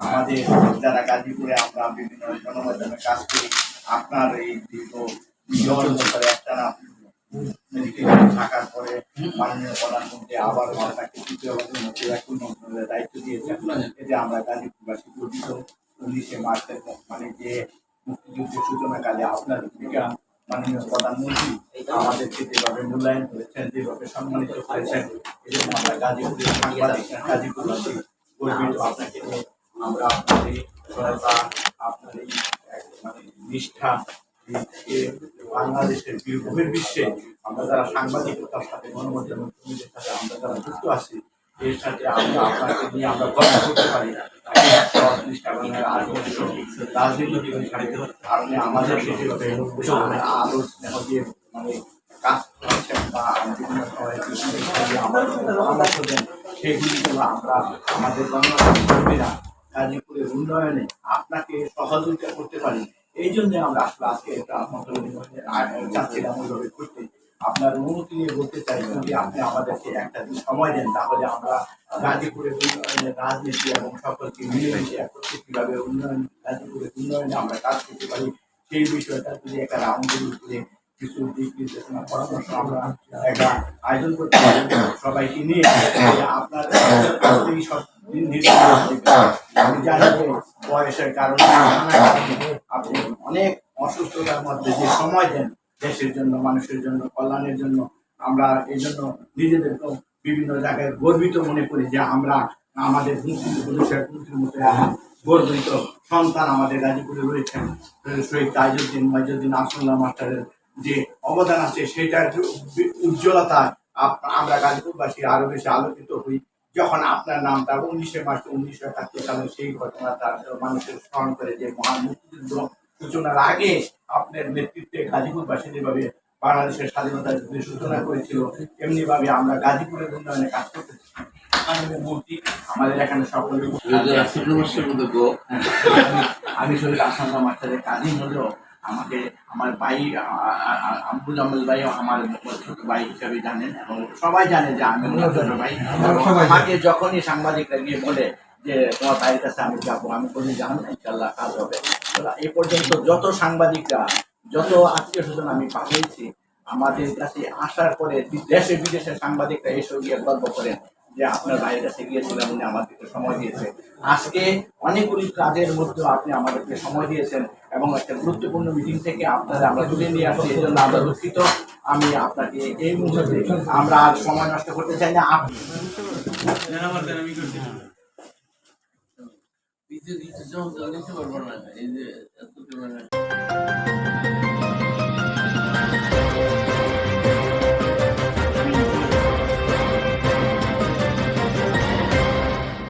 আমাদের যারা গাজীপুরে আমরা বিভিন্ন গণমাধ্যমে কাজ করি, আপনার এই দীর্ঘ বছরে একটা না থাকার পরে মাননীয় প্রধানমন্ত্রী আবার আপনাকে তৃতীয়বারের মধ্যে একই মন্ত্রণালয়ের দায়িত্ব দিয়েছেন। এতে আমরা গাজীপুরবাসী গর্বিত। উনিশে মার্চের মানে যে মুক্তিযুদ্ধের সূচনাকালে আপনার ভূমিকা মাননীয় প্রধানমন্ত্রী আমাদেরকে যেভাবে মূল্যায়ন করেছেন, যেভাবে সম্মানিত করেছেন এজন্য আমরা গাজীপুরের সাংবাদিক গাজীপুরবাসী গর্বিত আপনাকে আমরা আপনার এই সহায়তা আপনার এই মানে নিষ্ঠা বাংলাদেশের বহির্বিশ্বে আমরা যারা সাংবাদিকতার সাথে গণমাধ্যমের কর্মীদের সাথে আমরা যারা যুক্ত আছি, এর সাথে আমরা আপনাকে নিয়ে আমরা গর্ব করতে পারি। রাজনীতি কারণে আমাদের সেভাবে আলো স্নেহ দিয়ে মানে আমরা আমাদের কর্মীরা উন্নয়নে আপনাকে সহযোগিতা করতে পারি এই জন্য আমরা আসলে আজকে একটা চাচ্ছিলাম ওইভাবে করতে আপনার অনুমতি নিয়ে বলতে চাই যদি আপনি আমাদেরকে একটা দিন সময় দেন তাহলে আমরা গাজীপুরের উন্নয়নে রাজনীতি এবং সকলকে মিলেমিশে একত্রে কীভাবে উন্নয়ন গাজীপুরের উন্নয়নে আমরা কাজ করতে পারি, সেই বিষয়টা যদি একটা রাউন্ডের উপরে কিছু দিক নির্দেশনা, পরামর্শ আমরা একটা আয়োজন করতে পারি সবাইকে নিয়ে আপনার। আমি জানি যে বয়সের কারণে আপনি অনেক অসুস্থতার মধ্যে যে সময় দেন দেশের জন্য, মানুষের জন্য, কল্যাণের জন্য, আমরা এই জন্য নিজেদেরকেও বিভিন্ন জায়গায় গর্বিত মনে করি যে আমরা আমাদের পুলিশের মন্ত্রীর মতো গর্বিত সন্তান আমাদের গাজীপুরে রয়েছেন শহীদ তাজউদ্দিন মাইজুদ্দিন আসুল্লাহ মাস্টারের যে অবদান আছে সেটার উজ্জ্বলতা আমরা গাজীপুরবাসী আরও বেশি আলোকিত হই। যখন আপনার নামটা উনিশে মার্চ উনিশশো একাত্তর সালে সেই ঘটনাটা মানুষের স্মরণ করে যে মহান মুক্তিযুদ্ধ সূচনার আগে আপনার নেতৃত্বে গাজীপুরবাসী যেভাবে বাংলাদেশের স্বাধীনতার যুদ্ধের সূচনা করেছিল এমনি ভাবে আমরা গাজীপুরের উন্নয়নে কাজ করতেছি। মন্ত্রী আমাদের এখানে সকলে আমি শরীর আসান্না মাস্টারের কাজী হলেও আমাকে আমার ভাই আব্দুল আহমেদ ভাই আমার ছোট ভাই হিসাবে জানেন এবং সবাই জানে যে আমি ছোট ভাই। আমাকে যখনই সাংবাদিকরা গিয়ে বলে যে তোমার ভাইয়ের কাছে আমি যাব আমি বলি জান ইনশাল্লাহ কাজ হবে। এই পর্যন্ত যত সাংবাদিকরা যত আত্মীয় স্বজন আমি পাঠিয়েছি আমাদের কাছে আসার পরে দেশে বিদেশে সাংবাদিকরা এসে গিয়ে গল্প করেন। যে আপনার ভাইয়ের কাছে গিয়েছিলাম উনি আমাদেরকে সময় দিয়েছে। আজকে অনেকগুলি কাজের মধ্যে আপনি আমাদেরকে সময় দিয়েছেন এবং একটা গুরুত্বপূর্ণ মিটিং থেকে আপনারা আমরা তুলে নিয়ে আসছি। এই জন্য আমরা দুঃখিত। আমি আপনাকে এই মুহূর্তে আমরা আর সময় নষ্ট করতে চাই না। আপনি দিতে দিতে যখন নিতে পারব না। এই যে এত